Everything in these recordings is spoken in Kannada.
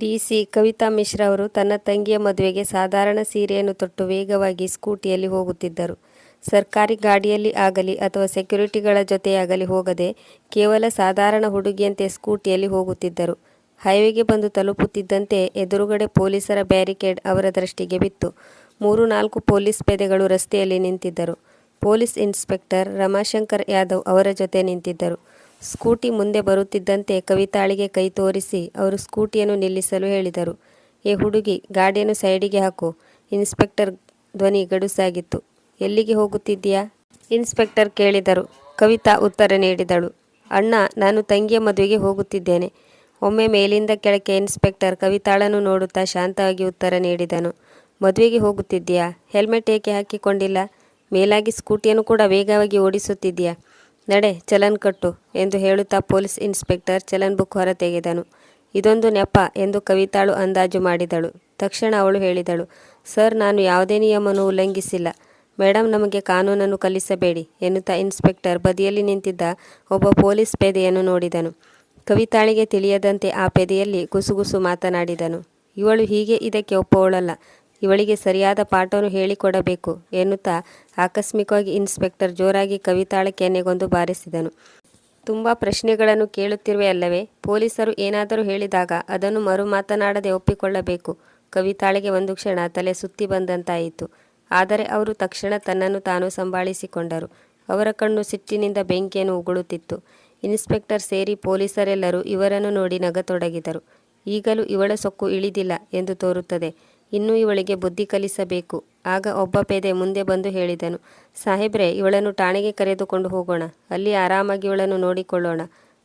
ಡಿಸಿ ಕವಿತಾ ಮಿಶ್ರಾ ಅವರು ತನ್ನ ತಂಗಿಯ ಮದುವೆಗೆ ಸಾಧಾರಣ ಸೀರೆಯನ್ನು ತೊಟ್ಟು ವೇಗವಾಗಿ ಸ್ಕೂಟಿಯಲ್ಲಿ ಹೋಗುತ್ತಿದ್ದರು. ಸರ್ಕಾರಿ ಗಾಡಿಯಲ್ಲಿ ಆಗಲಿ ಅಥವಾ ಸೆಕ್ಯೂರಿಟಿಗಳ ಜೊತೆಯಾಗಲಿ ಹೋಗದೆ ಕೇವಲ ಸಾಧಾರಣ ಹುಡುಗಿಯಂತೆ ಸ್ಕೂಟಿಯಲ್ಲಿ ಹೋಗುತ್ತಿದ್ದರು. ಹೈವೇಗೆ ಬಂದು ತಲುಪುತ್ತಿದ್ದಂತೆ ಎದುರುಗಡೆ ಪೊಲೀಸರ ಬ್ಯಾರಿಕೇಡ್ ಅವರ ದೃಷ್ಟಿಗೆ ಬಿತ್ತು. ಮೂರು ನಾಲ್ಕು ಪೊಲೀಸ್ ಪೇದೆಗಳು ರಸ್ತೆಯಲ್ಲಿ ನಿಂತಿದ್ದರು. ಪೊಲೀಸ್ ಇನ್ಸ್ಪೆಕ್ಟರ್ ರಮಾಶಂಕರ್ ಯಾದವ್ ಅವರ ಜೊತೆ ನಿಂತಿದ್ದರು. ಸ್ಕೂಟಿ ಮುಂದೆ ಬರುತ್ತಿದ್ದಂತೆ ಕವಿತಾಳಿಗೆ ಕೈ ತೋರಿಸಿ ಅವರು ಸ್ಕೂಟಿಯನ್ನು ನಿಲ್ಲಿಸಲು ಹೇಳಿದರು. ಏ ಹುಡುಗಿ, ಗಾಡಿಯನ್ನು ಸೈಡಿಗೆ ಹಾಕು. ಇನ್ಸ್ಪೆಕ್ಟರ್ ಧ್ವನಿ ಗಡುಸಾಗಿತ್ತು. ಎಲ್ಲಿಗೆ ಹೋಗುತ್ತಿದ್ದೀಯಾ? ಇನ್ಸ್ಪೆಕ್ಟರ್ ಕೇಳಿದರು. ಕವಿತಾ ಉತ್ತರ ನೀಡಿದಳು. ಅಣ್ಣ, ನಾನು ತಂಗಿಯ ಮದುವೆಗೆ ಹೋಗುತ್ತಿದ್ದೇನೆ. ಒಮ್ಮೆ ಮೇಲಿಂದ ಕೆಳಕ್ಕೆ ಇನ್ಸ್ಪೆಕ್ಟರ್ ಕವಿತಾಳನ್ನು ನೋಡುತ್ತಾ ಶಾಂತವಾಗಿ ಉತ್ತರ ನೀಡಿದನು. ಮದುವೆಗೆ ಹೋಗುತ್ತಿದ್ದೀಯಾ? ಹೆಲ್ಮೆಟ್ ಏಕೆ ಹಾಕಿಕೊಂಡಿಲ್ಲ? ಮೇಲಾಗಿ ಸ್ಕೂಟಿಯನ್ನು ಕೂಡ ವೇಗವಾಗಿ ಓಡಿಸುತ್ತಿದ್ದೀಯಾ? ನಡೆ, ಚಲನ್ ಕಟ್ಟು ಎಂದು ಹೇಳುತ್ತಾ ಪೊಲೀಸ್ ಇನ್ಸ್ಪೆಕ್ಟರ್ ಚಲನ್ ಬುಕ್ ಹೊರತೆಗೆದನು. ಇದೊಂದು ನೆಪ ಎಂದು ಕವಿತಾಳು ಅಂದಾಜು ಮಾಡಿದಳು. ತಕ್ಷಣ ಅವಳು ಹೇಳಿದಳು. ಸರ್, ನಾನು ಯಾವುದೇ ನಿಯಮವನ್ನು ಉಲ್ಲಂಘಿಸಿಲ್ಲ. ಮೇಡಮ್ ನಮಗೆ ಕಾನೂನನ್ನು ಕಲಿಸಬೇಡಿ ಎನ್ನುತ್ತಾ ಇನ್ಸ್ಪೆಕ್ಟರ್ ಬದಿಯಲ್ಲಿ ನಿಂತಿದ್ದ ಒಬ್ಬ ಪೊಲೀಸ್ ಪೇದೆಯನ್ನು ನೋಡಿದನು. ಕವಿತಾಳಿಗೆ ತಿಳಿಯದಂತೆ ಆ ಪೆದೆಯಲ್ಲಿ ಗುಸುಗುಸು ಮಾತನಾಡಿದನು. ಇವಳು ಹೀಗೆ ಇದಕ್ಕೆ ಒಪ್ಪುವವಳಲ್ಲ. ಇವಳಿಗೆ ಸರಿಯಾದ ಪಾಠವನ್ನು ಹೇಳಿಕೊಡಬೇಕು ಎನ್ನುತ್ತಾ ಆಕಸ್ಮಿಕವಾಗಿ ಇನ್ಸ್ಪೆಕ್ಟರ್ ಜೋರಾಗಿ ಕವಿತಾಳ ಕೆನೆಗೊಂದು ಬಾರಿಸಿದನು. ತುಂಬ ಪ್ರಶ್ನೆಗಳನ್ನು ಕೇಳುತ್ತಿರುವೆ ಅಲ್ಲವೇ? ಪೊಲೀಸರು ಏನಾದರೂ ಹೇಳಿದಾಗ ಅದನ್ನು ಮರು ಮಾತನಾಡದೆ ಒಪ್ಪಿಕೊಳ್ಳಬೇಕು. ಕವಿತಾಳಿಗೆ ಒಂದು ಕ್ಷಣ ತಲೆ ಸುತ್ತಿ ಬಂದಂತಾಯಿತು. ಆದರೆ ಅವರು ತಕ್ಷಣ ತನ್ನನ್ನು ತಾನು ಸಂಭಾಳಿಸಿಕೊಂಡರು. ಅವರ ಕಣ್ಣು ಸಿಟ್ಟಿನಿಂದ ಬೆಂಕಿಯನ್ನು ಉಗುಳುತ್ತಿತ್ತು. ಇನ್ಸ್ಪೆಕ್ಟರ್ ಸೇರಿ ಪೊಲೀಸರೆಲ್ಲರೂ ಇವರನ್ನು ನೋಡಿ ನಗತೊಡಗಿದರು. ಈಗಲೂ ಇವಳ ಸೊಕ್ಕು ಇಳಿದಿಲ್ಲ ಎಂದು ತೋರುತ್ತದೆ. ಇನ್ನೂ ಇವಳಿಗೆ ಬುದ್ಧಿ ಕಲಿಸಬೇಕು. ಆಗ ಒಬ್ಬ ಪೇದೆ ಮುಂದೆ ಬಂದು ಹೇಳಿದನು. ಸಾಹೇಬ್ರೆ, ಇವಳನ್ನು ಠಾಣೆಗೆ ಕರೆದುಕೊಂಡು ಹೋಗೋಣ. ಅಲ್ಲಿ ಆರಾಮಾಗಿ ಇವಳನ್ನು ನೋಡಿಕೊಳ್ಳೋಣ.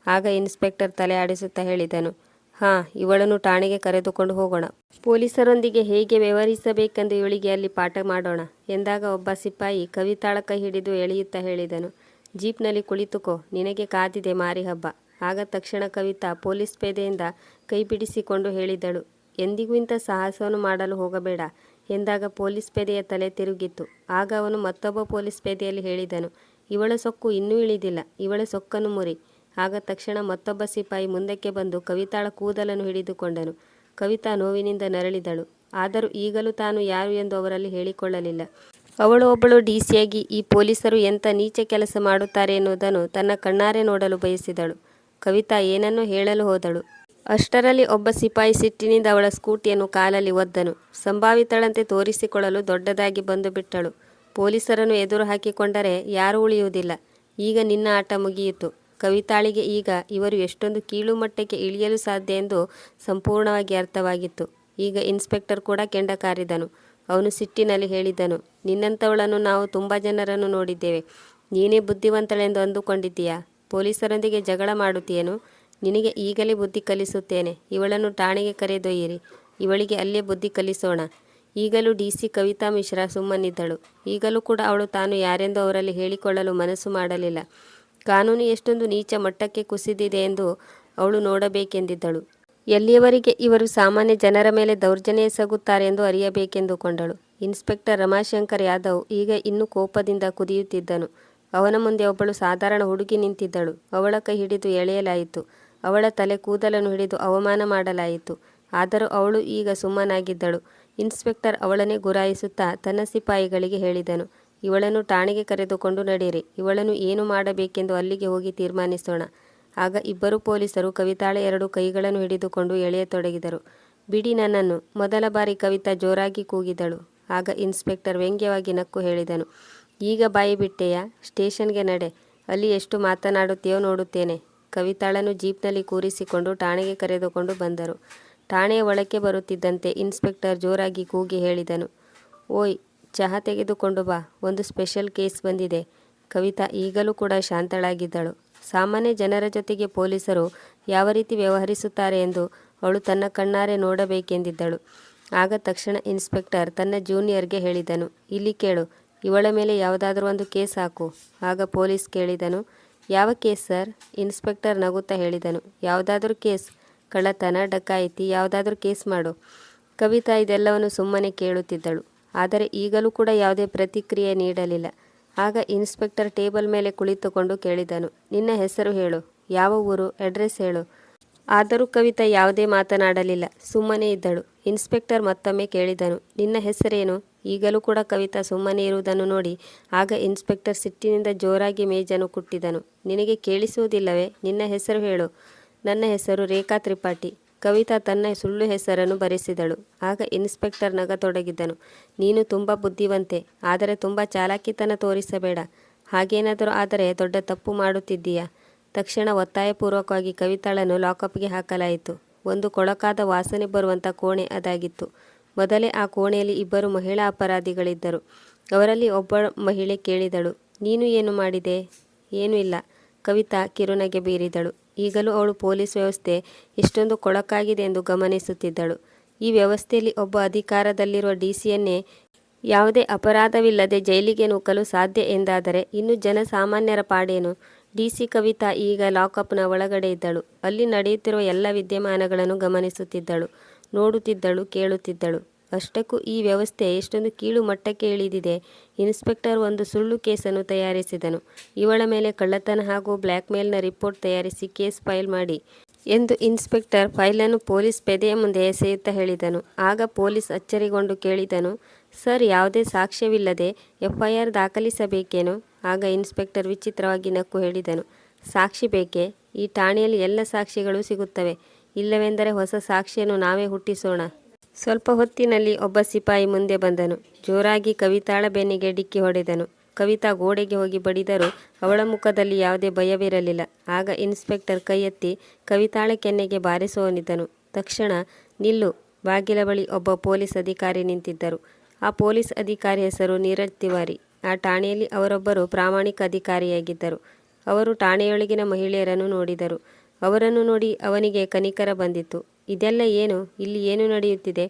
ಆಗ ಇನ್ಸ್ಪೆಕ್ಟರ್ ತಲೆ ಆಡಿಸುತ್ತಾ ಹೇಳಿದನು. ಹಾಂ, ಇವಳನ್ನು ಠಾಣೆಗೆ ಕರೆದುಕೊಂಡು ಹೋಗೋಣ. ಪೊಲೀಸರೊಂದಿಗೆ ಹೇಗೆ ವ್ಯವಹರಿಸಬೇಕೆಂದು ಇವಳಿಗೆ ಅಲ್ಲಿ ಪಾಠ ಮಾಡೋಣ ಎಂದಾಗ ಒಬ್ಬ ಸಿಪಾಯಿ ಕವಿತಾಳ ಕೈ ಹಿಡಿದು ಎಳೆಯುತ್ತಾ ಹೇಳಿದನು. ಜೀಪ್ನಲ್ಲಿ ಕುಳಿತುಕೋ. ನಿನಗೆ ಕಾದಿದೆ ಮಾರಿಹಬ್ಬ. ಆಗ ತಕ್ಷಣ ಕವಿತಾ ಪೊಲೀಸ್ ಪೇದೆಯಿಂದ ಕೈ ಬಿಡಿಸಿಕೊಂಡು ಹೇಳಿದಳು. ಎಂದಿಗೂ ಇಂಥ ಸಾಹಸವನ್ನು ಮಾಡಲು ಹೋಗಬೇಡ ಎಂದಾಗ ಪೊಲೀಸ್ ಪೇದೆಯ ತಲೆ ತಿರುಗಿತ್ತು ಆಗ ಅವನು ಮತ್ತೊಬ್ಬ ಪೊಲೀಸ್ ಪೇದೆಯಲ್ಲಿ ಹೇಳಿದನು. ಇವಳ ಸೊಕ್ಕು ಇನ್ನೂ ಇಳಿದಿಲ್ಲ. ಇವಳ ಸೊಕ್ಕನ್ನು ಮುರಿ. ಆಗ ತಕ್ಷಣ ಮತ್ತೊಬ್ಬ ಸಿಪಾಯಿ ಮುಂದಕ್ಕೆ ಬಂದು ಕವಿತಾಳ ಕೂದಲನ್ನು ಹಿಡಿದುಕೊಂಡನು. ಕವಿತಾ ನೋವಿನಿಂದ ನರಳಿದಳು. ಆದರೂ ಈಗಲೂ ತಾನು ಯಾರು ಎಂದು ಅವರಲ್ಲಿ ಹೇಳಿಕೊಳ್ಳಲಿಲ್ಲ. ಅವಳು ಒಬ್ಬಳು ಡಿಸಿಯಾಗಿ ಈ ಪೊಲೀಸರು ಎಂಥ ನೀಚ ಕೆಲಸ ಮಾಡುತ್ತಾರೆ ಎನ್ನುವುದನ್ನು ತನ್ನ ಕಣ್ಣಾರೆ ನೋಡಲು ಬಯಸಿದಳು. ಕವಿತಾ ಏನನ್ನೂ ಹೇಳಲು ಹೋದಳು. ಅಷ್ಟರಲ್ಲಿ ಒಬ್ಬ ಸಿಪಾಯಿ ಸಿಟ್ಟಿನಿಂದ ಅವಳ ಸ್ಕೂಟಿಯನ್ನು ಕಾಲಲ್ಲಿ ಒದ್ದನು. ಸಂಭಾವಿತಳಂತೆ ತೋರಿಸಿಕೊಳ್ಳಲು ದೊಡ್ಡದಾಗಿ ಬಂದು ಬಿಟ್ಟಳು. ಪೊಲೀಸರನ್ನು ಎದುರು ಹಾಕಿಕೊಂಡರೆ ಯಾರೂ ಉಳಿಯುವುದಿಲ್ಲ. ಈಗ ನಿನ್ನ ಆಟ ಮುಗಿಯಿತು. ಕವಿತಾಳಿಗೆ ಈಗ ಇವರು ಎಷ್ಟೊಂದು ಕೀಳು ಮಟ್ಟಕ್ಕೆ ಇಳಿಯಲು ಸಾಧ್ಯ ಎಂದು ಸಂಪೂರ್ಣವಾಗಿ ಅರ್ಥವಾಗಿತ್ತು. ಈಗ ಇನ್ಸ್ಪೆಕ್ಟರ್ ಕೂಡ ಕೆಂಡ ಕಾರಿದನು. ಅವನು ಸಿಟ್ಟಿನಲ್ಲಿ ಹೇಳಿದನು. ನಿನ್ನಂಥವಳನ್ನು ನಾವು ತುಂಬ ಜನರನ್ನು ನೋಡಿದ್ದೇವೆ. ನೀನೇ ಬುದ್ಧಿವಂತಳೆಂದು ಅಂದುಕೊಂಡಿದ್ದೀಯಾ? ಪೊಲೀಸರೊಂದಿಗೆ ಜಗಳ ಮಾಡುತ್ತೀಯೇನು? ನಿನಗೆ ಈಗಲೇ ಬುದ್ಧಿ ಕಲಿಸುತ್ತೇನೆ. ಇವಳನ್ನು ಠಾಣೆಗೆ ಕರೆದೊಯ್ಯಿರಿ. ಇವಳಿಗೆ ಅಲ್ಲೇ ಬುದ್ಧಿ ಕಲಿಸೋಣ. ಈಗಲೂ ಡಿ ಸಿ ಕವಿತಾ ಮಿಶ್ರಾ ಸುಮ್ಮನಿದ್ದಳು. ಈಗಲೂ ಕೂಡ ಅವಳು ತಾನು ಯಾರೆಂದು ಅವರಲ್ಲಿ ಹೇಳಿಕೊಳ್ಳಲು ಮನಸ್ಸು ಮಾಡಲಿಲ್ಲ. ಕಾನೂನು ಎಷ್ಟೊಂದು ನೀಚ ಮಟ್ಟಕ್ಕೆ ಕುಸಿದಿದೆ ಎಂದು ಅವಳು ನೋಡಬೇಕೆಂದಿದ್ದಳು. ಎಲ್ಲಿಯವರೆಗೆ ಇವರು ಸಾಮಾನ್ಯ ಜನರ ಮೇಲೆ ದೌರ್ಜನ್ಯ ಎಸಗುತ್ತಾರೆ ಎಂದು ಅರಿಯಬೇಕೆಂದುಕೊಂಡಳು. ಇನ್ಸ್ಪೆಕ್ಟರ್ ರಮಾಶಂಕರ್ ಯಾದವ್ ಈಗ ಇನ್ನೂ ಕೋಪದಿಂದ ಕುದಿಯುತ್ತಿದ್ದನು. ಅವನ ಮುಂದೆ ಒಬ್ಬಳು ಸಾಧಾರಣ ಹುಡುಗಿ ನಿಂತಿದ್ದಳು. ಅವಳ ಕೈ ಹಿಡಿದು ಎಳೆಯಲಾಯಿತು. ಅವಳ ತಲೆ ಕೂದಲನ್ನು ಹಿಡಿದು ಅವಮಾನ ಮಾಡಲಾಯಿತು. ಆದರೂ ಅವಳು ಈಗ ಸುಮ್ಮನಾಗಿದ್ದಳು. ಇನ್ಸ್ಪೆಕ್ಟರ್ ಅವಳನ್ನೇ ಗುರಾಯಿಸುತ್ತಾ ತನ್ನ ಸಿಪಾಯಿಗಳಿಗೆ ಹೇಳಿದನು. ಇವಳನ್ನು ಠಾಣೆಗೆ ಕರೆದುಕೊಂಡು ನಡೆಯಿರಿ ಇವಳನ್ನು ಏನು ಮಾಡಬೇಕೆಂದು ಅಲ್ಲಿಗೆ ಹೋಗಿ ತೀರ್ಮಾನಿಸೋಣ. ಆಗ ಇಬ್ಬರು ಪೊಲೀಸರು ಕವಿತಾಳ ಎರಡು ಕೈಗಳನ್ನು ಹಿಡಿದುಕೊಂಡು ಎಳೆಯತೊಡಗಿದರು. ಬಿಡಿ ನನ್ನನ್ನು. ಮೊದಲ ಬಾರಿ ಕವಿತಾ ಜೋರಾಗಿ ಕೂಗಿದಳು. ಆಗ ಇನ್ಸ್ಪೆಕ್ಟರ್ ವ್ಯಂಗ್ಯವಾಗಿ ನಕ್ಕು ಹೇಳಿದನು. ಈಗ ಬಾಯಿ ಬಿಟ್ಟೆಯಾ? ಸ್ಟೇಷನ್ಗೆ ನಡೆ. ಅಲ್ಲಿ ಎಷ್ಟು ಮಾತನಾಡುತ್ತೀಯೋ ನೋಡುತ್ತೇನೆ. ಕವಿತಾಳನ್ನು ಜೀಪ್ನಲ್ಲಿ ಕೂರಿಸಿಕೊಂಡು ಠಾಣೆಗೆ ಕರೆದುಕೊಂಡು ಬಂದರು. ಠಾಣೆಯ ಒಳಕ್ಕೆ ಬರುತ್ತಿದ್ದಂತೆ ಇನ್ಸ್ಪೆಕ್ಟರ್ ಜೋರಾಗಿ ಕೂಗಿ ಹೇಳಿದನು. ಓಯ್, ಚಹಾ ತೆಗೆದುಕೊಂಡು ಬಾ. ಒಂದು ಸ್ಪೆಷಲ್ ಕೇಸ್ ಬಂದಿದೆ. ಕವಿತಾ ಈಗಲೂ ಕೂಡ ಶಾಂತಳಾಗಿದ್ದಳು. ಸಾಮಾನ್ಯ ಜನರ ಜೊತೆಗೆ ಪೊಲೀಸರು ಯಾವ ರೀತಿ ವ್ಯವಹರಿಸುತ್ತಾರೆ ಎಂದು ಅವಳು ತನ್ನ ಕಣ್ಣಾರೆ ನೋಡಬೇಕೆಂದಿದ್ದಳು. ಆಗ ತಕ್ಷಣ ಇನ್ಸ್ಪೆಕ್ಟರ್ ತನ್ನ ಜೂನಿಯರ್ಗೆ ಹೇಳಿದನು. ಇಲ್ಲಿ ಕೇಳು. ಇವಳ ಮೇಲೆ ಯಾವುದಾದರೂ ಒಂದು ಕೇಸ್ ಹಾಕು. ಆಗ ಪೊಲೀಸ್ ಕೇಳಿದನು. ಯಾವ ಕೇಸ್ ಸರ್? ಇನ್ಸ್ಪೆಕ್ಟರ್ ನಗುತ್ತಾ ಹೇಳಿದನು. ಯಾವುದಾದ್ರೂ ಕೇಸ್. ಕಳ್ಳತನ, ಡಕಾಯಿತಿ ಯಾವುದಾದ್ರೂ ಕೇಸ್ ಮಾಡು. ಕವಿತಾ ಇದೆಲ್ಲವನ್ನು ಸುಮ್ಮನೆ ಕೇಳುತ್ತಿದ್ದಳು. ಆದರೆ ಈಗಲೂ ಕೂಡ ಯಾವುದೇ ಪ್ರತಿಕ್ರಿಯೆ ನೀಡಲಿಲ್ಲ. ಆಗ ಇನ್ಸ್ಪೆಕ್ಟರ್ ಟೇಬಲ್ ಮೇಲೆ ಕುಳಿತುಕೊಂಡು ಕೇಳಿದನು. ನಿನ್ನ ಹೆಸರು ಹೇಳು. ಯಾವ ಊರು? ಅಡ್ರೆಸ್ ಹೇಳು. ಆದರೂ ಕವಿತಾ ಯಾವುದೇ ಮಾತನಾಡಲಿಲ್ಲ. ಸುಮ್ಮನೆ ಇದ್ದಳು. ಇನ್ಸ್ಪೆಕ್ಟರ್ ಮತ್ತೊಮ್ಮೆ ಕೇಳಿದನು. ನಿನ್ನ ಹೆಸರೇನು? ಈಗಲೂ ಕೂಡ ಕವಿತಾ ಸುಮ್ಮನೆ ಇರುವುದನ್ನು ನೋಡಿ ಆಗ ಇನ್ಸ್ಪೆಕ್ಟರ್ ಸಿಟ್ಟಿನಿಂದ ಜೋರಾಗಿ ಮೇಜನ್ನು ಕುಟ್ಟಿದನು. ನಿನಗೆ ಕೇಳಿಸುವುದಿಲ್ಲವೇ? ನಿನ್ನ ಹೆಸರು ಹೇಳು. ನನ್ನ ಹೆಸರು ರೇಖಾ ತ್ರಿಪಾಠಿ. ಕವಿತಾ ತನ್ನ ಸುಳ್ಳು ಹೆಸರನ್ನು ಬರೆಸಿದಳು. ಆಗ ಇನ್ಸ್ಪೆಕ್ಟರ್ ನಗತೊಡಗಿದ್ದನು ನೀನು ತುಂಬ ಬುದ್ಧಿವಂತೆ, ಆದರೆ ತುಂಬ ಚಾಲಾಕಿತನ ತೋರಿಸಬೇಡ. ಹಾಗೇನಾದರೂ ಆದರೆ ದೊಡ್ಡ ತಪ್ಪು ಮಾಡುತ್ತಿದ್ದೀಯಾ? ತಕ್ಷಣ ಒತ್ತಾಯಪೂರ್ವಕವಾಗಿ ಕವಿತಾಳನ್ನು ಲಾಕಪ್ಗೆ ಹಾಕಲಾಯಿತು. ಒಂದು ಕೊಳಕಾದ ವಾಸನೆ ಬರುವಂಥ ಕೋಣೆ ಅದಾಗಿತ್ತು. ಮೊದಲೇ ಆ ಕೋಣೆಯಲ್ಲಿ ಇಬ್ಬರು ಮಹಿಳಾ ಅಪರಾಧಿಗಳಿದ್ದರು. ಅವರಲ್ಲಿ ಒಬ್ಬ ಮಹಿಳೆ ಕೇಳಿದಳು, ನೀನು ಏನು ಮಾಡಿದೆ? ಏನೂ ಇಲ್ಲ. ಕವಿತಾ ಕಿರುನಗೆ ಬೀರಿದಳು. ಈಗಲೂ ಅವಳು ಪೊಲೀಸ್ ವ್ಯವಸ್ಥೆ ಎಷ್ಟೊಂದು ಕೊಳಕಾಗಿದೆ ಎಂದು ಗಮನಿಸುತ್ತಿದ್ದಳು. ಈ ವ್ಯವಸ್ಥೆಯಲ್ಲಿ ಒಬ್ಬ ಅಧಿಕಾರದಲ್ಲಿರುವ ಡಿ ಸಿಯನ್ನೇ ಯಾವುದೇ ಅಪರಾಧವಿಲ್ಲದೆ ಜೈಲಿಗೆ ನೂಕಲು ಸಾಧ್ಯ ಎಂದಾದರೆ ಇನ್ನು ಜನಸಾಮಾನ್ಯರ ಪಾಡೇನು? ಡಿ ಸಿ ಕವಿತಾ ಈಗ ಲಾಕಪ್ನ ಒಳಗಡೆ ಇದ್ದಳು. ಅಲ್ಲಿ ನಡೆಯುತ್ತಿರುವ ಎಲ್ಲ ವಿದ್ಯಮಾನಗಳನ್ನು ಗಮನಿಸುತ್ತಿದ್ದಳು. ನೋಡುತ್ತಿದ್ದಳು, ಕೇಳುತ್ತಿದ್ದಳು. ಅಷ್ಟಕ್ಕೂ ಈ ವ್ಯವಸ್ಥೆ ಎಷ್ಟೊಂದು ಕೀಳು ಮಟ್ಟಕ್ಕೆ ಇಳಿದಿದೆ. ಇನ್ಸ್ಪೆಕ್ಟರ್ ಒಂದು ಸುಳ್ಳು ಕೇಸನ್ನು ತಯಾರಿಸಿದನು. ಇವಳ ಮೇಲೆ ಕಳ್ಳತನ ಹಾಗೂ ಬ್ಲ್ಯಾಕ್ಮೇಲ್ನ ರಿಪೋರ್ಟ್ ತಯಾರಿಸಿ ಕೇಸ್ ಫೈಲ್ ಮಾಡಿ. ಎಂದು ಇನ್ಸ್ಪೆಕ್ಟರ್ ಫೈಲನ್ನು ಪೊಲೀಸ್ ಪೆದೆಯ ಮುಂದೆ ಎಸೆಯುತ್ತಾ ಹೇಳಿದನು. ಆಗ ಪೊಲೀಸ್ ಅಚ್ಚರಿಗೊಂಡು ಕೇಳಿದನು, ಸರ್, ಯಾವುದೇ ಸಾಕ್ಷ್ಯವಿಲ್ಲದೆ ಎಫ್ಐಆರ್ ದಾಖಲಿಸಬೇಕೇನು? ಆಗ ಇನ್ಸ್ಪೆಕ್ಟರ್ ವಿಚಿತ್ರವಾಗಿ ನಕ್ಕು ಹೇಳಿದನು, ಸಾಕ್ಷಿ ಬೇಕೇ? ಈ ಠಾಣೆಯಲ್ಲಿ ಎಲ್ಲ ಸಾಕ್ಷಿಗಳು ಸಿಗುತ್ತವೆ. ಇಲ್ಲವೆಂದರೆ ಹೊಸ ಸಾಕ್ಷಿಯನ್ನು ನಾವೇ ಹುಟ್ಟಿಸೋಣ. ಸ್ವಲ್ಪ ಹೊತ್ತಿನಲ್ಲಿ ಒಬ್ಬ ಸಿಪಾಯಿ ಮುಂದೆ ಬಂದನು, ಜೋರಾಗಿ ಕವಿತಾಳ ಬೆನ್ನಿಗೆ ಡಿಕ್ಕಿ ಹೊಡೆದನು. ಕವಿತಾ ಗೋಡೆಗೆ ಹೋಗಿ ಬಡಿದರೂ ಅವಳ ಮುಖದಲ್ಲಿ ಯಾವುದೇ ಭಯವಿರಲಿಲ್ಲ. ಆಗ ಇನ್ಸ್ಪೆಕ್ಟರ್ ಕೈ ಎತ್ತಿ ಕವಿತಾಳ ಕೆನ್ನೆಗೆ ಬಾರಿಸುವನಿದ್ದನು. ತಕ್ಷಣ ನಿಲ್ಲು, ಬಾಗಿಲ ಬಳಿ ಒಬ್ಬ ಪೊಲೀಸ್ ಅಧಿಕಾರಿ ನಿಂತಿದ್ದರು. ಆ ಪೊಲೀಸ್ ಅಧಿಕಾರಿ ಹೆಸರು ನೀರಜ್ ತಿವಾರಿ. ಆ ಠಾಣೆಯಲ್ಲಿ ಅವರೊಬ್ಬರು ಪ್ರಾಮಾಣಿಕ ಅಧಿಕಾರಿಯಾಗಿದ್ದರು. ಅವರು ಠಾಣೆಯೊಳಗಿನ ಮಹಿಳೆಯರನ್ನು ನೋಡಿದರು. ಅವರನ್ನು ನೋಡಿ ಅವನಿಗೆ ಕನಿಕರ ಬಂದಿತು ಇದೆಲ್ಲ ಏನು? ಇಲ್ಲಿ ಏನು ನಡೆಯುತ್ತಿದೆ?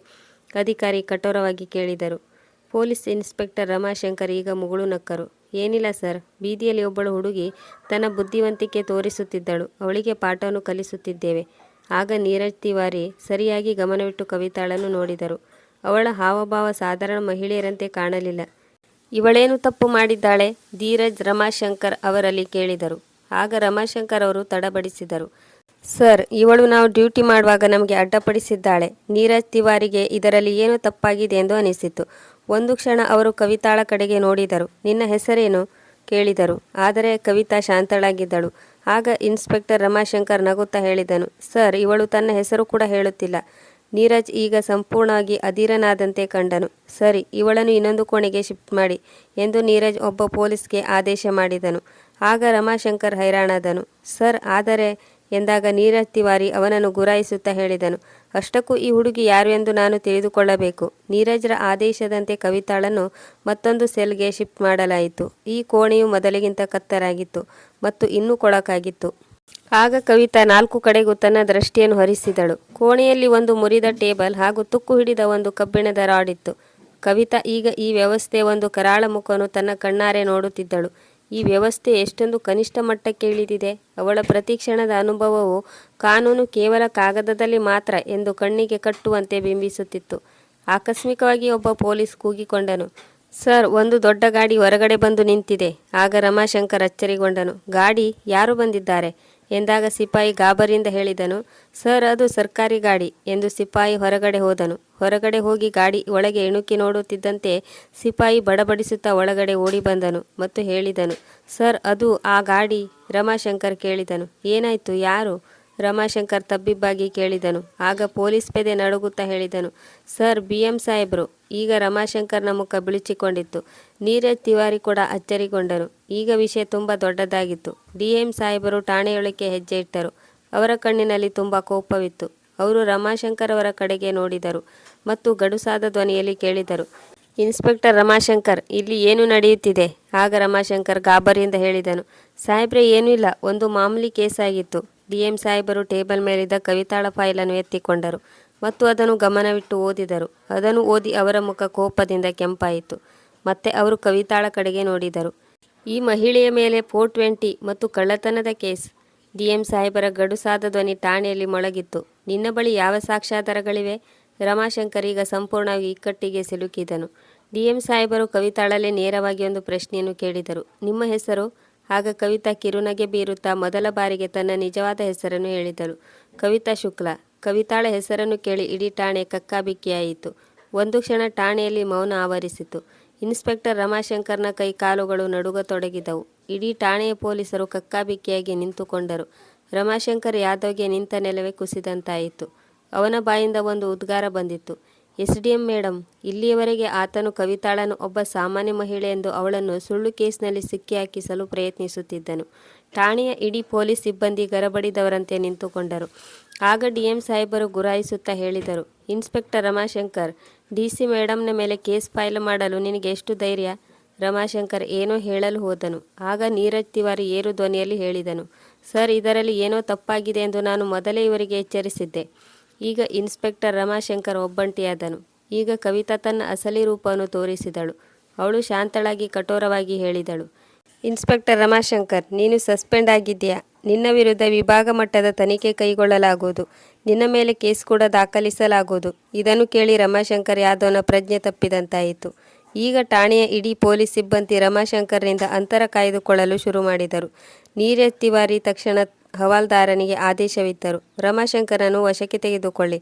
ಅಧಿಕಾರಿ ಕಠೋರವಾಗಿ ಕೇಳಿದರು. ಪೊಲೀಸ್ ಇನ್ಸ್ಪೆಕ್ಟರ್ ರಮಾಶಂಕರ್ ಈಗ ಮುಗುಳು ನಕ್ಕರು. ಏನಿಲ್ಲ ಸರ್. ಬೀದಿಯಲ್ಲಿ ಒಬ್ಬಳು ಹುಡುಗಿ ತನ್ನ ಬುದ್ಧಿವಂತಿಕೆ ತೋರಿಸುತ್ತಿದ್ದಳು. ಅವಳಿಗೆ ಪಾಠವನ್ನು ಕಲಿಸುತ್ತಿದ್ದೇವೆ. ಆಗ ನೀರಜ್ ತಿವಾರಿ ಸರಿಯಾಗಿ ಗಮನವಿಟ್ಟು ಕವಿತಾಳನ್ನು ನೋಡಿದರು. ಅವಳ ಹಾವಭಾವ ಸಾಧಾರಣ ಮಹಿಳೆಯರಂತೆ ಕಾಣಲಿಲ್ಲ. ಇವಳೇನು ತಪ್ಪು ಮಾಡಿದ್ದಾಳೆ? ಧೀರಜ್ ರಮಾಶಂಕರ್ ಅವರಲ್ಲಿ ಕೇಳಿದರು. ಆಗ ರಮಾಶಂಕರ್ ಅವರು ತಡಬಡಿಸಿದರು. ಸರ್, ಇವಳು ನಾವು ಡ್ಯೂಟಿ ಮಾಡುವಾಗ ನಮಗೆ ಅಡ್ಡಪಡಿಸಿದ್ದಾಳೆ. ನೀರಜ್ ತಿವಾರಿಗೆ ಇದರಲ್ಲಿ ಏನೋ ತಪ್ಪಾಗಿದೆ ಎಂದು ಅನಿಸಿತು. ಒಂದು ಕ್ಷಣ ಅವರು ಕವಿತಾಳ ಕಡೆಗೆ ನೋಡಿದರು. ನಿನ್ನ ಹೆಸರೇನು? ಕೇಳಿದರು. ಆದರೆ ಕವಿತಾ ಶಾಂತಳಾಗಿದ್ದಳು. ಆಗ ಇನ್ಸ್ಪೆಕ್ಟರ್ ರಮಾಶಂಕರ್ ನಗುತ್ತಾ ಹೇಳಿದನು, ಸರ್, ಇವಳು ತನ್ನ ಹೆಸರು ಕೂಡ ಹೇಳುತ್ತಿಲ್ಲ. ನೀರಜ್ ಈಗ ಸಂಪೂರ್ಣವಾಗಿ ಅಧೀರನಾದಂತೆ ಕಂಡನು. ಸರಿ, ಇವಳನ್ನು ಇನ್ನೊಂದು ಕೋಣೆಗೆ ಶಿಫ್ಟ್ ಮಾಡಿ ಎಂದು ನೀರಜ್ ಒಬ್ಬ ಪೊಲೀಸ್ಗೆ ಆದೇಶ ಮಾಡಿದನು. ಆಗ ರಮಾಶಂಕರ್ ಹೈರಾಣಾದನು, ಸರ್, ಆದರೆ ಎಂದಾಗ ನೀರಜ್ ತಿವಾರಿ ಅವನನ್ನು ಗುರಾಯಿಸುತ್ತಾ ಹೇಳಿದನು. ಅಷ್ಟಕ್ಕೂ ಈ ಹುಡುಗಿ ಯಾರು ಎಂದು ನಾನು ತಿಳಿದುಕೊಳ್ಳಬೇಕು. ನೀರಜ್ರ ಆದೇಶದಂತೆ ಕವಿತಾಳನ್ನು ಮತ್ತೊಂದು ಸೆಲ್ಗೆ ಶಿಫ್ಟ್ ಮಾಡಲಾಯಿತು. ಈ ಕೋಣೆಯು ಮೊದಲಿಗಿಂತ ಕತ್ತರಾಗಿತ್ತು ಮತ್ತು ಇನ್ನೂ ಕೊಳಕಾಗಿತ್ತು. ಆಗ ಕವಿತಾ ನಾಲ್ಕು ಕಡೆಗೂ ತನ್ನ ದೃಷ್ಟಿಯನ್ನು ಹರಿಸಿದಳು. ಕೋಣೆಯಲ್ಲಿ ಒಂದು ಮುರಿದ ಟೇಬಲ್ ಹಾಗೂ ತುಕ್ಕು ಹಿಡಿದ ಒಂದು ಕಬ್ಬಿಣದ ರಾಡ್ ಇತ್ತು. ಕವಿತಾ ಈಗ ಈ ವ್ಯವಸ್ಥೆ ಒಂದು ಕರಾಳ ಮುಖವನ್ನು ತನ್ನ ಕಣ್ಣಾರೆ ನೋಡುತ್ತಿದ್ದಳು. ಈ ವ್ಯವಸ್ಥೆ ಎಷ್ಟೊಂದು ಕನಿಷ್ಠ ಮಟ್ಟಕ್ಕೆ ಇಳಿದಿದೆ. ಅವಳ ಪ್ರತಿಕ್ಷಣದ ಅನುಭವವು ಕಾನೂನು ಕೇವಲ ಕಾಗದದಲ್ಲಿ ಮಾತ್ರ ಎಂದು ಕಣ್ಣಿಗೆ ಕಟ್ಟುವಂತೆ ಬಿಂಬಿಸುತ್ತಿತ್ತು. ಆಕಸ್ಮಿಕವಾಗಿ ಒಬ್ಬ ಪೊಲೀಸ್ ಕೂಗಿಕೊಂಡನು. ಸರ್, ಒಂದು ದೊಡ್ಡ ಗಾಡಿ ಹೊರಗಡೆ ಬಂದು ನಿಂತಿದೆ. ಆಗ ರಮಾಶಂಕರ್ ಅಚ್ಚರಿಗೊಂಡನು. ಗಾಡಿ, ಯಾರು ಬಂದಿದ್ದಾರೆ? ಎಂದಾಗ ಸಿಪಾಯಿ ಗಾಬರಿಯಿಂದ ಹೇಳಿದನು, ಸರ್, ಅದು ಸರ್ಕಾರಿ ಗಾಡಿ ಎಂದು ಸಿಪಾಯಿ ಹೊರಗಡೆ ಹೋದನು. ಹೊರಗಡೆ ಹೋಗಿ ಗಾಡಿ ಒಳಗೆ ಇಣುಕಿ ನೋಡುತ್ತಿದ್ದಂತೆ ಸಿಪಾಯಿ ಬಡಬಡಿಸುತ್ತಾ ಒಳಗಡೆ ಓಡಿ ಬಂದನು ಮತ್ತು ಹೇಳಿದನು, ಸರ್, ಅದು ಆ ಗಾಡಿ? ರಮಾಶಂಕರ್ ಕೇಳಿದನು, ಏನಾಯಿತು, ಯಾರು? ರಮಾಶಂಕರ್ ತಬ್ಬಿಬ್ಬಾಗಿ ಕೇಳಿದನು. ಆಗ ಪೊಲೀಸ್ ಪೆದೆ ನಡುಗುತ್ತಾ ಹೇಳಿದನು, ಸರ್, ಬಿ ಎಂ ಸಾಹೇಬ್ರು. ಈಗ ರಮಾಶಂಕರ್ನ ಮುಖ ಬಿಳಿಚಿಕೊಂಡಿತ್ತು. ನೀರಜ್ ತಿವಾರಿ ಕೂಡ ಅಚ್ಚರಿಗೊಂಡರು ಈಗ ವಿಷಯ ತುಂಬ ದೊಡ್ಡದಾಗಿತ್ತು. ಡಿ ಎಂ ಸಾಹೇಬರು ಠಾಣೆಯೊಳಕ್ಕೆ ಹೆಜ್ಜೆ ಇಟ್ಟರು. ಅವರ ಕಣ್ಣಿನಲ್ಲಿ ತುಂಬ ಕೋಪವಿತ್ತು. ಅವರು ರಮಾಶಂಕರ್ ಅವರ ಕಡೆಗೆ ನೋಡಿದರು ಮತ್ತು ಗಡುಸಾದ ಧ್ವನಿಯಲ್ಲಿ ಕೇಳಿದರು, ಇನ್ಸ್ಪೆಕ್ಟರ್ ರಮಾಶಂಕರ್, ಇಲ್ಲಿ ಏನು ನಡೆಯುತ್ತಿದೆ? ಆಗ ರಮಾಶಂಕರ್ ಗಾಬರಿಯಿಂದ ಹೇಳಿದನು, ಸಾಹೇಬ್ರೆ, ಏನೂ ಇಲ್ಲ. ಒಂದು ಮಾಮೂಲಿ ಕೇಸ್ ಆಗಿತ್ತು ಡಿ ಎಂ ಸಾಹೇಬರು ಟೇಬಲ್ ಮೇಲಿದ್ದ ಕವಿತಾಳ ಫೈಲನ್ನು ಎತ್ತಿಕೊಂಡರು ಮತ್ತು ಅದನ್ನು ಗಮನವಿಟ್ಟು ಓದಿದರು. ಅದನ್ನು ಓದಿ ಅವರ ಮುಖ ಕೋಪದಿಂದ ಕೆಂಪಾಯಿತು. ಮತ್ತೆ ಅವರು ಕವಿತಾಳ ಕಡೆಗೆ ನೋಡಿದರು. ಈ ಮಹಿಳೆಯ ಮೇಲೆ ಫೋರ್ ಟ್ವೆಂಟಿ ಮತ್ತು ಕಳ್ಳತನದ ಕೇಸ್. ಡಿ ಎಂ ಸಾಹೇಬರ ಗಡುಸಾದ ಧ್ವನಿ ಠಾಣೆಯಲ್ಲಿ ಮೊಳಗಿತ್ತು. ನಿನ್ನ ಬಳಿ ಯಾವ ಸಾಕ್ಷ್ಯಾಧಾರಗಳಿವೆ? ರಮಾಶಂಕರ್ ಈಗ ಸಂಪೂರ್ಣವಾಗಿ ಇಕ್ಕಟ್ಟಿಗೆ ಸಿಲುಕಿದನು. ಡಿ ಎಂ ಸಾಹೇಬರು ಕವಿತಾಳಲ್ಲೇ ನೇರವಾಗಿ ಒಂದು ಪ್ರಶ್ನೆಯನ್ನು ಕೇಳಿದರು. ನಿಮ್ಮ ಹೆಸರು? ಆಗ ಕವಿತಾ ಕಿರುನಗೆ ಬೀರುತ್ತಾ ಮೊದಲ ಬಾರಿಗೆ ತನ್ನ ನಿಜವಾದ ಹೆಸರನ್ನು ಹೇಳಿದಳು ಕವಿತಾ ಶುಕ್ಲ, ಕವಿತಾಳ ಹೆಸರನ್ನು ಕೇಳಿ ಇಡೀ ಠಾಣೆ ಕಕ್ಕಾಬಿಕ್ಕಿಯಾಯಿತು. ಒಂದು ಕ್ಷಣ ಠಾಣೆಯಲ್ಲಿ ಮೌನ ಆವರಿಸಿತು. ಇನ್ಸ್ಪೆಕ್ಟರ್ ರಮಾಶಂಕರ್ನ ಕೈ ಕಾಲುಗಳು ನಡುಗತೊಡಗಿದವು. ಇಡೀ ಠಾಣೆಯ ಪೊಲೀಸರು ಕಕ್ಕಾಬಿಕ್ಕಿಯಾಗಿ ನಿಂತುಕೊಂಡರು. ರಮಾಶಂಕರ್ ಯಾದವ್ಗೆ ನಿಂತ ನೆಲವೇ ಕುಸಿದಂತಾಯಿತು. ಅವನ ಬಾಯಿಂದ ಒಂದು ಉದ್ಗಾರ ಬಂದಿತ್ತು. ಎಸ್ ಡಿ ಎಂ ಮೇಡಮ್ ಇಲ್ಲಿಯವರೆಗೆ ಆತನು ಕವಿತಾಳನ್ನು ಒಬ್ಬ ಸಾಮಾನ್ಯ ಮಹಿಳೆ ಎಂದು ಅವಳನ್ನು ಸುಳ್ಳು ಕೇಸ್ನಲ್ಲಿ ಸಿಕ್ಕಿ ಹಾಕಿಸಲು ಪ್ರಯತ್ನಿಸುತ್ತಿದ್ದನು. ಠಾಣೆಯ ಇಡೀ ಪೊಲೀಸ್ ಸಿಬ್ಬಂದಿ ಗರಬಡಿದವರಂತೆ ನಿಂತುಕೊಂಡರು. ಆಗ ಡಿ ಎಂ ಸಾಹೇಬರು ಗುರಾಯಿಸುತ್ತಾ ಹೇಳಿದರು, ಇನ್ಸ್ಪೆಕ್ಟರ್ ರಮಾಶಂಕರ್, ಡಿ ಸಿ ಮೇಡಮ್ನ ಮೇಲೆ ಕೇಸ್ ಫೈಲ್ ಮಾಡಲು ನಿನಗೆ ಎಷ್ಟು ಧೈರ್ಯ? ರಮಾಶಂಕರ್ ಏನೋ ಹೇಳಲು ಹೋದನು. ಆಗ ನೀರಜ್ ತಿವಾರಿ ಏರು ಧ್ವನಿಯಲ್ಲಿ ಹೇಳಿದನು, ಸರ್, ಇದರಲ್ಲಿ ಏನೋ ತಪ್ಪಾಗಿದೆ ಎಂದು ನಾನು ಮೊದಲೇ ಇವರಿಗೆ ಎಚ್ಚರಿಸಿದ್ದೆ. ಈಗ ಇನ್ಸ್ಪೆಕ್ಟರ್ ರಮಾಶಂಕರ್ ಒಬ್ಬಂಟಿಯಾದನು. ಈಗ ಕವಿತಾ ತನ್ನ ಅಸಲಿ ರೂಪವನ್ನು ತೋರಿಸಿದಳು. ಅವಳು ಶಾಂತಳಾಗಿ ಕಠೋರವಾಗಿ ಹೇಳಿದಳು. ಇನ್ಸ್ಪೆಕ್ಟರ್ ರಮಾಶಂಕರ್, ನೀನು ಸಸ್ಪೆಂಡ್ ಆಗಿದ್ದೀಯಾ? ನಿನ್ನ ವಿರುದ್ಧ ವಿಭಾಗ ಮಟ್ಟದ ತನಿಖೆ ಕೈಗೊಳ್ಳಲಾಗುವುದು. ನಿನ್ನ ಮೇಲೆ ಕೇಸ್ ಕೂಡ ದಾಖಲಿಸಲಾಗುವುದು. ಇದನ್ನು ಕೇಳಿ ರಮಾಶಂಕರ್ ಯಾದವ್ನ ಪ್ರಜ್ಞೆ ತಪ್ಪಿದಂತಾಯಿತು. ಈಗ ಠಾಣೆಯ ಇಡೀ ಪೊಲೀಸ್ ಸಿಬ್ಬಂದಿ ರಮಾಶಂಕರ್ನಿಂದ ಅಂತರ ಕಾಯ್ದುಕೊಳ್ಳಲು ಶುರು ಮಾಡಿದರು. ನೀರಜ್ ತಿವಾರಿ ತಕ್ಷಣ ಹವಾಲ್ದಾರನಿಗೆ ಆದೇಶವಿತ್ತರು ರಮಾಶಂಕರನ್ನು ವಶಕ್ಕೆ ತೆಗೆದುಕೊಳ್ಳಿ.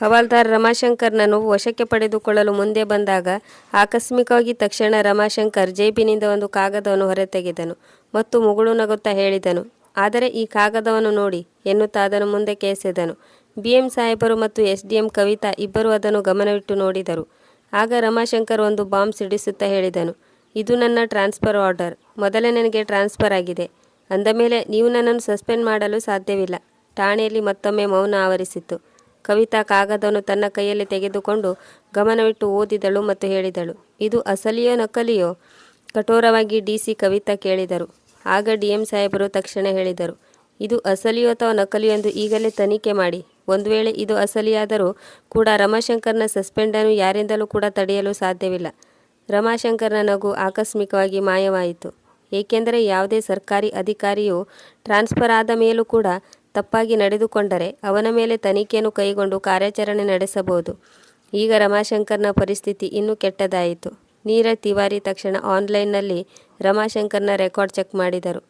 ಹವಾಲ್ದಾರ್ ರಮಾಶಂಕರ್ನನ್ನು ವಶಕ್ಕೆ ಪಡೆದುಕೊಳ್ಳಲು ಮುಂದೆ ಬಂದಾಗ, ಆಕಸ್ಮಿಕವಾಗಿ ತಕ್ಷಣ ರಮಾಶಂಕರ್ ಜೇಬಿನಿಂದ ಒಂದು ಕಾಗದವನ್ನು ಹೊರತೆಗೆದನು ಮತ್ತು ಮುಗುಳು ನಗುತ್ತಾ ಹೇಳಿದನು, ಆದರೆ ಈ ಕಾಗದವನ್ನು ನೋಡಿ ಎನ್ನುತ್ತಾ ಅದನ್ನು ಮುಂದಕ್ಕೆ ಎಸೆದನು ಬಿ ಎಂ ಸಾಹೇಬರು ಮತ್ತು ಎಸ್ ಡಿ ಎಂ ಕವಿತಾ ಇಬ್ಬರು ಅದನ್ನು ಗಮನವಿಟ್ಟು ನೋಡಿದರು. ಆಗ ರಮಾಶಂಕರ್ ಒಂದು ಬಾಂಬ್ ಸಿಡಿಸುತ್ತಾ ಹೇಳಿದನು, ಇದು ನನ್ನ ಟ್ರಾನ್ಸ್ಫರ್ ಆರ್ಡರ್. ಮೊದಲೇ ನನಗೆ ಟ್ರಾನ್ಸ್ಫರ್ ಆಗಿದೆ. ಅಂದ ಮೇಲೆ, ನೀವು ನನ್ನನ್ನು ಸಸ್ಪೆಂಡ್ ಮಾಡಲು ಸಾಧ್ಯವಿಲ್ಲ. ಠಾಣೆಯಲ್ಲಿ ಮತ್ತೊಮ್ಮೆ ಮೌನ ಆವರಿಸಿತು ಕವಿತಾ ಕಾಗದವನ್ನು ತನ್ನ ಕೈಯಲ್ಲಿ ತೆಗೆದುಕೊಂಡು ಗಮನವಿಟ್ಟು ಓದಿದಳು ಮತ್ತು ಹೇಳಿದಳು. ಇದು ಅಸಲಿಯೋ ನಕಲಿಯೋ? ಕಠೋರವಾಗಿ ಡಿ ಸಿ ಕವಿತಾ ಕೇಳಿದರು. ಆಗ ಡಿ ಎಂ ಸಾಹೇಬರು ತಕ್ಷಣ ಹೇಳಿದರು, ಇದು ಅಸಲಿಯೋ ಅಥವಾ ನಕಲಿಯೋ ಎಂದು ಈಗಲೇ ತನಿಖೆ ಮಾಡಿ. ಒಂದು ವೇಳೆ ಇದು ಅಸಲಿಯಾದರೂ ಕೂಡ ರಮಾಶಂಕರ್ನ ಸಸ್ಪೆಂಡನ್ನು ಯಾರಿಂದಲೂ ಕೂಡ ತಡೆಯಲು ಸಾಧ್ಯವಿಲ್ಲ. ರಮಾಶಂಕರ್ನ ನಗು ಆಕಸ್ಮಿಕವಾಗಿ ಮಾಯವಾಯಿತು. ಏಕೆಂದರೆ ಯಾವುದೇ ಸರ್ಕಾರಿ ಅಧಿಕಾರಿಯು ಟ್ರಾನ್ಸ್ಫರ್ ಆದ ಮೇಲೂ ಕೂಡ ತಪ್ಪಾಗಿ ನಡೆದುಕೊಂಡರೆ ಅವನ ಮೇಲೆ ತನಿಖೆಯನ್ನು ಕೈಗೊಂಡು ಕಾರ್ಯಾಚರಣೆ ನಡೆಸಬಹುದು. ಈಗ ರಮಾಶಂಕರ್ನ ಪರಿಸ್ಥಿತಿ ಇನ್ನೂ ಕೆಟ್ಟದಾಯಿತು. ನೀರಜ್ ತಿವಾರಿ ತಕ್ಷಣ ಆನ್ಲೈನ್ನಲ್ಲಿ ರಮಾಶಂಕರ್ನ ರೆಕಾರ್ಡ್ ಚೆಕ್ ಮಾಡಿದರು.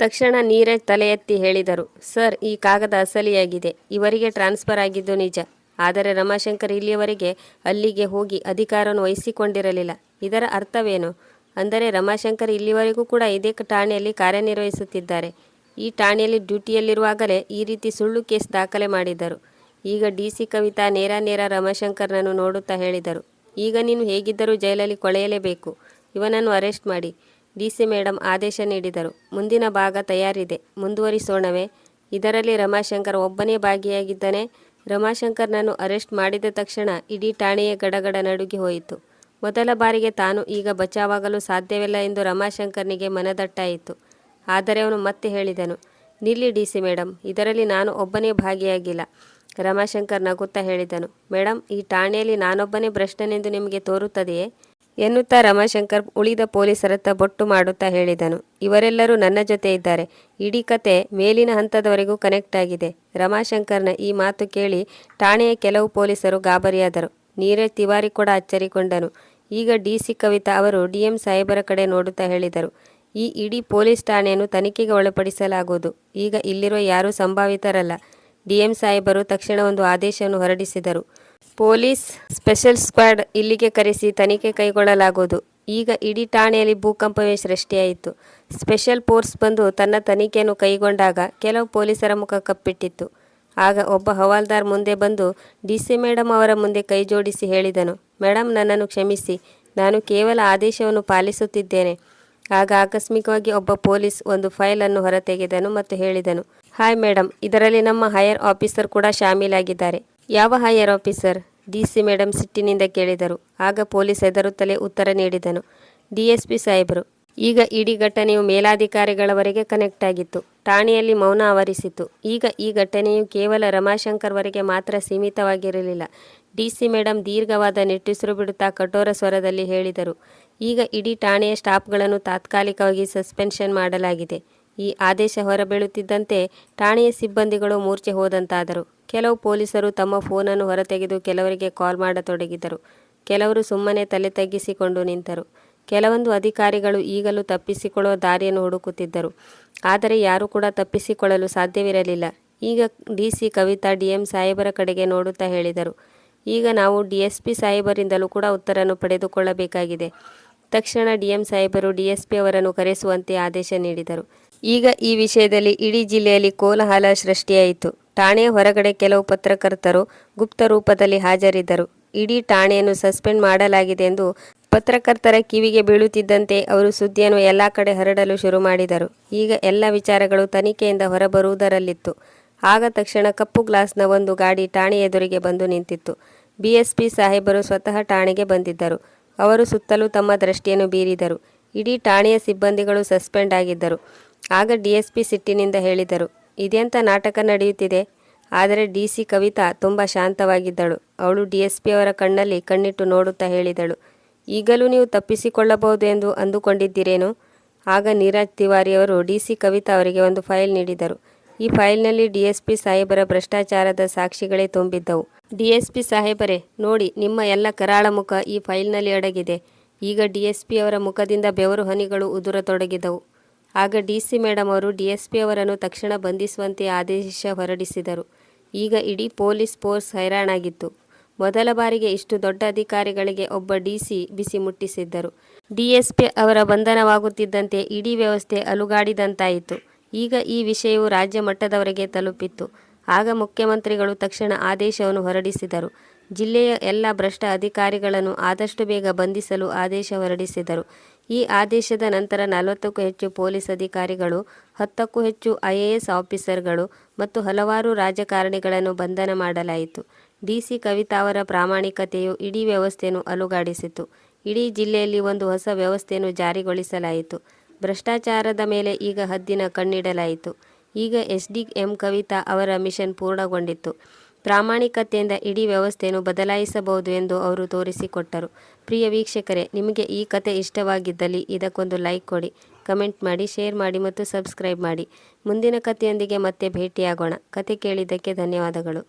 ತಕ್ಷಣ ನೀರಜ್ ತಲೆ ಎತ್ತಿ ಹೇಳಿದರು, ಸರ್, ಈ ಕಾಗದ ಅಸಲಿಯಾಗಿದೆ. ಇವರಿಗೆ ಟ್ರಾನ್ಸ್ಫರ್ ಆಗಿದ್ದು ನಿಜ. ಆದರೆ ರಮಾಶಂಕರ್ ಇಲ್ಲಿಯವರೆಗೆ ಅಲ್ಲಿಗೆ ಹೋಗಿ ಅಧಿಕಾರವನ್ನು ವಹಿಸಿಕೊಂಡಿರಲಿಲ್ಲ. ಇದರ ಅರ್ಥವೇನು? ಅಂದರೆ ರಮಾಶಂಕರ್ ಇಲ್ಲಿವರೆಗೂ ಕೂಡ ಇದೇ ಠಾಣೆಯಲ್ಲಿ ಕಾರ್ಯನಿರ್ವಹಿಸುತ್ತಿದ್ದಾರೆ. ಈ ಠಾಣೆಯಲ್ಲಿ ಡ್ಯೂಟಿಯಲ್ಲಿರುವಾಗಲೇ ಈ ರೀತಿ ಸುಳ್ಳು ಕೇಸ್ ದಾಖಲೆ ಮಾಡಿದ್ದರು. ಈಗ ಡಿ ಸಿ ಕವಿತಾ ನೇರ ನೇರ ರಮಾಶಂಕರ್ನನ್ನು ನೋಡುತ್ತಾ ಹೇಳಿದರು. ಈಗ ನೀನು ಹೇಗಿದ್ದರೂ ಜೈಲಲ್ಲಿ ಕೊಳೆಯಲೇಬೇಕು. ಇವನನ್ನು ಅರೆಸ್ಟ್ ಮಾಡಿ. ಡಿ ಸಿ ಮೇಡಮ್ ಆದೇಶ ನೀಡಿದರು. ಮುಂದಿನ ಭಾಗ ತಯಾರಿದೆ. ಮುಂದುವರಿಸೋಣವೇ. ಇದರಲ್ಲಿ ರಮಾಶಂಕರ್ ಒಬ್ಬನೇ ಭಾಗಿಯಾಗಿದ್ದಾನೆ. ರಮಾಶಂಕರ್ನನ್ನು ಅರೆಸ್ಟ್ ಮಾಡಿದ ತಕ್ಷಣ ಇಡೀ ಠಾಣೆಯ ಗಡಗಡ ನಡುಗಿ ಹೋಯಿತು. ಮೊದಲ ಬಾರಿಗೆ ತಾನು ಈಗ ಬಚಾವಾಗಲು ಸಾಧ್ಯವಿಲ್ಲ ಎಂದು ರಮಾಶಂಕರ್ನಿಗೆ ಮನದಟ್ಟಾಯಿತು. ಆದರೆ ಅವನು ಮತ್ತೆ ಹೇಳಿದನು, ನಿಲ್ಲಿ ಡಿ ಸಿ ಮೇಡಮ್ ಇದರಲ್ಲಿ ನಾನು ಒಬ್ಬನೇ ಭಾಗಿಯಾಗಿಲ್ಲ, ರಮಾಶಂಕರ್ ನಗುತ್ತಾ ಹೇಳಿದನು. ಮೇಡಮ್ ಈ ಠಾಣೆಯಲ್ಲಿ ನಾನೊಬ್ಬನೇ ಭ್ರಷ್ಟನೆಂದು ನಿಮಗೆ ತೋರುತ್ತದೆಯೇ? ಎನ್ನುತ್ತಾ ರಮಾಶಂಕರ್ ಉಳಿದ ಪೊಲೀಸರತ್ತ ಬೊಟ್ಟು ಮಾಡುತ್ತಾ ಹೇಳಿದನು. ಇವರೆಲ್ಲರೂ ನನ್ನ ಜೊತೆ ಇದ್ದಾರೆ. ಇಡೀ ಕತೆ ಮೇಲಿನ ಹಂತದವರೆಗೂ ಕನೆಕ್ಟ್ ಆಗಿದೆ. ರಮಾಶಂಕರ್ನ ಈ ಮಾತು ಕೇಳಿ ಠಾಣೆಯ ಕೆಲವು ಪೊಲೀಸರು ಗಾಬರಿಯಾದರು. ನೀರಜ್ ತಿವಾರಿ ಕೂಡ ಅಚ್ಚರಿಕೊಂಡನು. ಈಗ ಡಿ ಸಿ ಕವಿತಾ ಅವರು ಡಿ ಎಂ ಸಾಹೇಬರ ಕಡೆ ನೋಡುತ್ತಾ ಹೇಳಿದರು. ಈ ಇಡೀ ಪೊಲೀಸ್ ಠಾಣೆಯನ್ನು ತನಿಖೆಗೆ ಒಳಪಡಿಸಲಾಗುವುದು. ಈಗ ಇಲ್ಲಿರುವ ಯಾರೂ ಸಂಭಾವಿತರಲ್ಲ. ಡಿ ಎಂ ಸಾಹೇಬರು ತಕ್ಷಣ ಒಂದು ಆದೇಶವನ್ನು ಹೊರಡಿಸಿದರು. ಪೊಲೀಸ್ ಸ್ಪೆಷಲ್ ಸ್ಕ್ವಾಡ್ ಇಲ್ಲಿಗೆ ಕರೆಸಿ ತನಿಖೆ ಕೈಗೊಳ್ಳಲಾಗುವುದು. ಈಗ ಇಡೀ ಠಾಣೆಯಲ್ಲಿ ಭೂಕಂಪವೇ ಸೃಷ್ಟಿಯಾಯಿತು. ಸ್ಪೆಷಲ್ ಫೋರ್ಸ್ ಬಂದು ತನ್ನ ತನಿಖೆಯನ್ನು ಕೈಗೊಂಡಾಗ ಕೆಲವು ಪೊಲೀಸರ ಮುಖ ಕಪ್ಪಿಟ್ಟಿತ್ತು. ಆಗ ಒಬ್ಬ ಹವಾಲ್ದಾರ್ ಮುಂದೆ ಬಂದು, ಡಿ ಸಿ ಮೇಡಮ್ ಅವರ ಮುಂದೆ ಕೈ ಜೋಡಿಸಿ ಹೇಳಿದನು. ಮೇಡಮ್ ನನ್ನನ್ನು ಕ್ಷಮಿಸಿ. ನಾನು ಕೇವಲ ಆದೇಶವನ್ನು ಪಾಲಿಸುತ್ತಿದ್ದೇನೆ. ಆಗ ಆಕಸ್ಮಿಕವಾಗಿ ಒಬ್ಬ ಪೊಲೀಸ್ ಒಂದು ಫೈಲನ್ನು ಹೊರತೆಗೆದನು ಮತ್ತು ಹೇಳಿದನು, ಹಾಯ್ ಮೇಡಮ್ ಇದರಲ್ಲಿ ನಮ್ಮ ಹೈಯರ್ ಆಫೀಸರ್ ಕೂಡ ಶಾಮೀಲಾಗಿದ್ದಾರೆ. ಯಾವ higher officer? D C madam ಸಿಟ್ಟಿನಿಂದ ಕೇಳಿದರು. ಆಗ ಪೊಲೀಸ್ ಹೆದರುತ್ತಲೇ ಉತ್ತರ ನೀಡಿದನು, ಡಿ ಎಸ್ ಪಿ ಸಾಹೇಬರು. ಈಗ ಇಡೀ ಘಟನೆಯು ಮೇಲಾಧಿಕಾರಿಗಳವರೆಗೆ ಕನೆಕ್ಟ್ ಆಗಿತ್ತು. ಠಾಣೆಯಲ್ಲಿ ಮೌನ ಆವರಿಸಿತು ಈಗ ಈ ಘಟನೆಯು ಕೇವಲ ರಮಾಶಂಕರ್ವರೆಗೆ ಮಾತ್ರ ಸೀಮಿತವಾಗಿರಲಿಲ್ಲ. ಡಿಸಿ ಮೇಡಂ ದೀರ್ಘವಾದ ನಿಟ್ಟುಸಿರು ಬಿಡುತ್ತಾ ಕಠೋರ ಸ್ವರದಲ್ಲಿ ಹೇಳಿದರು. ಈಗ ಇಡೀ ಠಾಣೆಯ ಸ್ಟಾಫ್ಗಳನ್ನು ತಾತ್ಕಾಲಿಕವಾಗಿ ಸಸ್ಪೆನ್ಷನ್ ಮಾಡಲಾಗಿದೆ. ಈ ಆದೇಶ ಹೊರಬೀಳುತ್ತಿದ್ದಂತೆ ಠಾಣೆಯ ಸಿಬ್ಬಂದಿಗಳು ಮೂರ್ಛೆ ಹೋದಂತಾದರು. ಕೆಲವು ಪೊಲೀಸರು ತಮ್ಮ ಫೋನನ್ನು ಹೊರತೆಗೆದು ಕೆಲವರಿಗೆ ಕಾಲ್ ಮಾಡತೊಡಗಿದರು. ಕೆಲವರು ಸುಮ್ಮನೆ ತಲೆ ತಗ್ಗಿಸಿಕೊಂಡು ನಿಂತರು. ಕೆಲವೊಂದು ಅಧಿಕಾರಿಗಳು ಈಗಲೂ ತಪ್ಪಿಸಿಕೊಳ್ಳುವ ದಾರಿಯನ್ನು ಹುಡುಕುತ್ತಿದ್ದರು. ಆದರೆ ಯಾರೂ ಕೂಡ ತಪ್ಪಿಸಿಕೊಳ್ಳಲು ಸಾಧ್ಯವಿರಲಿಲ್ಲ. ಈಗ D C Kavita D M ಸಾಹೇಬರ ಕಡೆಗೆ ನೋಡುತ್ತಾ ಹೇಳಿದರು. ಈಗ ನಾವು ಡಿ ಎಸ್ ಪಿ ಸಾಹೇಬರಿಂದಲೂ ಕೂಡ ಉತ್ತರವನ್ನು ಪಡೆದುಕೊಳ್ಳಬೇಕಾಗಿದೆ. ತಕ್ಷಣ ಡಿ ಎಂ ಸಾಹೇಬರು ಡಿ ಎಸ್ ಪಿ ಅವರನ್ನು ಕರೆಸುವಂತೆ ಆದೇಶ ನೀಡಿದರು. ಈಗ ಈ ವಿಷಯದಲ್ಲಿ ಇಡೀ ಜಿಲ್ಲೆಯಲ್ಲಿ ಕೋಲಾಹಲ ಸೃಷ್ಟಿಯಾಯಿತು. ಠಾಣೆಯ ಹೊರಗಡೆ ಕೆಲವು ಪತ್ರಕರ್ತರು ಗುಪ್ತ ರೂಪದಲ್ಲಿ ಹಾಜರಿದ್ದರು. ಇಡೀ ಠಾಣೆಯನ್ನು ಸಸ್ಪೆಂಡ್ ಮಾಡಲಾಗಿದೆ ಎಂದು ಪತ್ರಕರ್ತರ ಕಿವಿಗೆ ಬೀಳುತ್ತಿದ್ದಂತೆ ಅವರು ಸುದ್ದಿಯನ್ನು ಎಲ್ಲ ಕಡೆ ಹರಡಲು ಶುರು ಮಾಡಿದರು. ಈಗ ಎಲ್ಲ ವಿಚಾರಗಳು ತನಿಖೆಯಿಂದ ಹೊರಬರುವುದರಲ್ಲಿತ್ತು. ಆಗ ತಕ್ಷಣ ಕಪ್ಪು ಗ್ಲಾಸ್ನ ಒಂದು ಗಾಡಿ ಠಾಣೆ ಎದುರಿಗೆ ಬಂದು ನಿಂತಿತ್ತು. ಬಿಎಸ್ಪಿ ಸಾಹೇಬರು ಸ್ವತಃ ಠಾಣೆಗೆ ಬಂದಿದ್ದರು. ಅವರು ಸುತ್ತಲೂ ತಮ್ಮ ದೃಷ್ಟಿಯನ್ನು ಬೀರಿದರು. ಇಡೀ ಠಾಣೆಯ ಸಿಬ್ಬಂದಿಗಳು ಸಸ್ಪೆಂಡ್ ಆಗಿದ್ದರು. ಆಗ ಡಿಎಸ್ಪಿ ಸಿಟ್ಟಿನಿಂದ ಹೇಳಿದರು ಇದೆಂಥ ನಾಟಕ ನಡೆಯುತ್ತಿದೆ? ಆದರೆ ಡಿ ಸಿ ಕವಿತಾ ತುಂಬ ಶಾಂತವಾಗಿದ್ದಳು. ಅವಳು ಡಿ ಎಸ್ ಕಣ್ಣಲ್ಲಿ ಕಣ್ಣಿಟ್ಟು ನೋಡುತ್ತಾ ಹೇಳಿದಳು. ಈಗಲೂ ನೀವು ತಪ್ಪಿಸಿಕೊಳ್ಳಬಹುದು ಎಂದು ಅಂದುಕೊಂಡಿದ್ದೀರೇನು? ಆಗ ನೀರಜ್ ತಿವಾರಿಯವರು ಡಿ ಸಿ ಕವಿತಾ ಅವರಿಗೆ ಒಂದು ಫೈಲ್ ನೀಡಿದರು. ಈ ಫೈಲ್ನಲ್ಲಿ ಡಿ ಎಸ್ ಪಿ ಸಾಹೇಬರ ಭ್ರಷ್ಟಾಚಾರದ ಸಾಕ್ಷಿಗಳೇ ತುಂಬಿದ್ದವು. ಡಿ ಎಸ್ ಪಿ ಸಾಹೇಬರೇ, ನೋಡಿ, ನಿಮ್ಮ ಎಲ್ಲ ಕರಾಳ ಮುಖ ಈ ಫೈಲ್ನಲ್ಲಿ ಅಡಗಿದೆ. ಈಗ ಡಿ ಎಸ್ ಪಿ ಅವರ ಮುಖದಿಂದ ಬೆವರು ಹನಿಗಳು ಉದುರತೊಡಗಿದವು. ಆಗ ಡಿ ಸಿ ಮೇಡಮ್ ಅವರು ಡಿ ಎಸ್ ಪಿ ಅವರನ್ನು ತಕ್ಷಣ ಬಂಧಿಸುವಂತೆ ಆದೇಶ ಹೊರಡಿಸಿದರು. ಈಗ ಇಡೀ ಪೊಲೀಸ್ ಫೋರ್ಸ್ ಹೈರಾಣಾಗಿತ್ತು. ಮೊದಲ ಬಾರಿಗೆ ಇಷ್ಟು ದೊಡ್ಡ ಅಧಿಕಾರಿಗಳಿಗೆ ಒಬ್ಬ ಡಿಸಿ ಬಿಸಿ ಮುಟ್ಟಿಸಿದ್ದರು. ಡಿಎಸ್ಪಿ ಅವರ ಬಂಧನವಾಗುತ್ತಿದ್ದಂತೆ ಇಡೀ ವ್ಯವಸ್ಥೆ ಅಲುಗಾಡಿದಂತಾಯಿತು. ಈಗ ಈ ವಿಷಯವು ರಾಜ್ಯ ಮಟ್ಟದವರೆಗೆ ತಲುಪಿತ್ತು. ಆಗ ಮುಖ್ಯಮಂತ್ರಿಗಳು ತಕ್ಷಣ ಆದೇಶವನ್ನು ಹೊರಡಿಸಿದರು. ಜಿಲ್ಲೆಯ ಎಲ್ಲ ಭ್ರಷ್ಟ ಅಧಿಕಾರಿಗಳನ್ನು ಆದಷ್ಟು ಬೇಗ ಬಂಧಿಸಲು ಆದೇಶ ಹೊರಡಿಸಿದರು. ಈ ಆದೇಶದ ನಂತರ ನಲವತ್ತಕ್ಕೂ ಹೆಚ್ಚು ಪೊಲೀಸ್ ಅಧಿಕಾರಿಗಳು, ಹತ್ತಕ್ಕೂ ಹೆಚ್ಚು ಐಎಎಸ್ ಆಫೀಸರ್ಗಳು ಮತ್ತು ಹಲವಾರು ರಾಜಕಾರಣಿಗಳನ್ನು ಬಂಧನ ಮಾಡಲಾಯಿತು. ಡಿಸಿ ಕವಿತಾ ಅವರ ಪ್ರಾಮಾಣಿಕತೆಯು ಇಡೀ ವ್ಯವಸ್ಥೆಯನ್ನು ಅಲುಗಾಡಿಸಿತು. ಇಡೀ ಜಿಲ್ಲೆಯಲ್ಲಿ ಒಂದು ಹೊಸ ವ್ಯವಸ್ಥೆಯನ್ನು ಜಾರಿಗೊಳಿಸಲಾಯಿತು. ಭ್ರಷ್ಟಾಚಾರದ ಮೇಲೆ ಈಗ ಹದ್ದಿನ ಕಣ್ಣಿಡಲಾಯಿತು. ಈಗ ಎಸ್ ಡಿ ಎಂ ಕವಿತಾ ಅವರ ಮಿಷನ್ ಪೂರ್ಣಗೊಂಡಿತ್ತು. ಪ್ರಾಮಾಣಿಕತೆಯಿಂದ ಇಡೀ ವ್ಯವಸ್ಥೆಯನ್ನು ಬದಲಾಯಿಸಬಹುದು ಎಂದು ಅವರು ತೋರಿಸಿಕೊಟ್ಟರು. ಪ್ರಿಯ ವೀಕ್ಷಕರೇ, ನಿಮಗೆ ಈ ಕತೆ ಇಷ್ಟವಾಗಿದ್ದಲ್ಲಿ ಇದಕ್ಕೊಂದು ಲೈಕ್ ಕೊಡಿ, ಕಮೆಂಟ್ ಮಾಡಿ, ಶೇರ್ ಮಾಡಿ ಮತ್ತು ಸಬ್ಸ್ಕ್ರೈಬ್ ಮಾಡಿ. ಮುಂದಿನ ಕಥೆಯೊಂದಿಗೆ ಮತ್ತೆ ಭೇಟಿಯಾಗೋಣ. ಕತೆ ಕೇಳಿದ್ದಕ್ಕೆ ಧನ್ಯವಾದಗಳು.